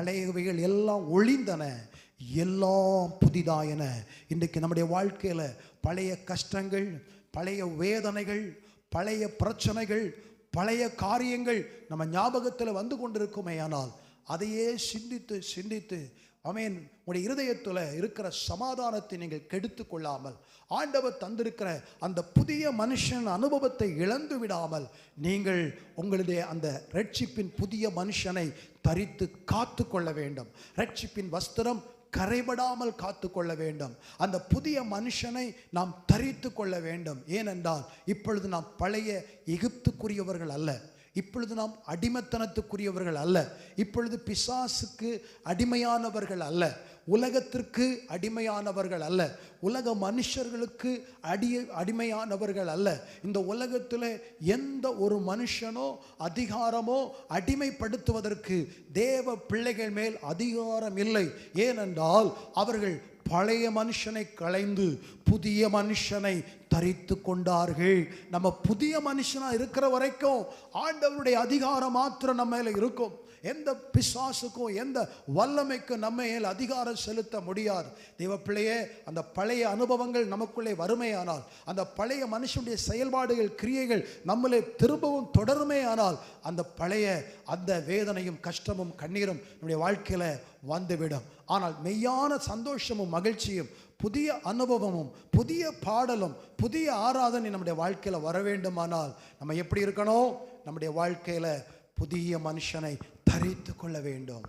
பழையவைகள் எல்லாம் ஒளிந்தன எல்லாம் புதிதாயன. இன்றைக்கு நம்முடைய வாழ்க்கையில் பழைய கஷ்டங்கள் பழைய வேதனைகள் பழைய பிரச்சனைகள் பழைய காரியங்கள் நம்ம ஞாபகத்தில் வந்து கொண்டிருக்குமே ஆனால் அதையே சிந்தித்து சிந்தித்து அமேன் உங்களுடைய இருதயத்தில் இருக்கிற சமாதானத்தை நீங்கள் கெடுத்து கொள்ளாமல் ஆண்டவர் தந்திருக்கிற அந்த புதிய மனுஷன் அனுபவத்தை இழந்து விடாமல் நீங்கள் உங்களுடைய அந்த ரட்சிப்பின் புதிய மனுஷனை தரித்து காத்து கொள்ள வேண்டும். ரட்சிப்பின் வஸ்திரம் கரைபடாமல் காத்து கொள்ள வேண்டும். அந்த புதிய மனுஷனை நாம் தரித்து கொள்ள வேண்டும். ஏனென்றால் இப்பொழுது நாம் பழைய எகிப்துக்குரியவர்கள் அல்ல. இப்பொழுது நாம் அடிமைத்தனத்துக்குரியவர்கள் அல்ல. இப்பொழுது பிசாசுக்கு அடிமையானவர்கள் அல்ல. உலகத்திற்கு அடிமையானவர்கள் அல்ல. உலக மனுஷர்களுக்கு அடி அடிமையானவர்கள் அல்ல. இந்த உலகத்தில் எந்த ஒரு மனுஷனோ அதிகாரமோ அடிமைப்படுத்துவதற்கு தேவ பிள்ளைகள் மேல் அதிகாரம் இல்லை. ஏனென்றால் அவர்கள் பழைய மனுஷனை களைந்து புதிய மனுஷனை தரித்து கொண்டார்கள். நம்ம புதிய மனுஷனாக இருக்கிற வரைக்கும் ஆண்டவருடைய அதிகாரம் மாத்திரம் நம்ம மேலே இருக்கும். எந்த பிசாசுக்கும் எந்த வல்லமைக்கும் நம்ம மேல் அதிகாரம் செலுத்த முடியாது. தெய்வ பிள்ளையே அந்த பழைய அனுபவங்கள் நமக்குள்ளே வறுமையானால் அந்த பழைய மனுஷனுடைய செயல்பாடுகள் கிரியைகள் நம்மளே திரும்பவும் தொடருமே ஆனால் அந்த பழைய அந்த வேதனையும் கஷ்டமும் கண்ணீரும் நம்முடைய வாழ்க்கையில வந்துவிடும். ஆனால் மெய்யான சந்தோஷமும் மகிழ்ச்சியும் புதிய அனுபவமும் புதிய பாடலும் புதிய ஆராதனை நம்முடைய வாழ்க்கையில் வர வேண்டுமானால் நம்ம எப்படி இருக்கணும்? நம்முடைய வாழ்க்கையில் புதிய மனுஷனை தரித்து கொள்ள வேண்டும்.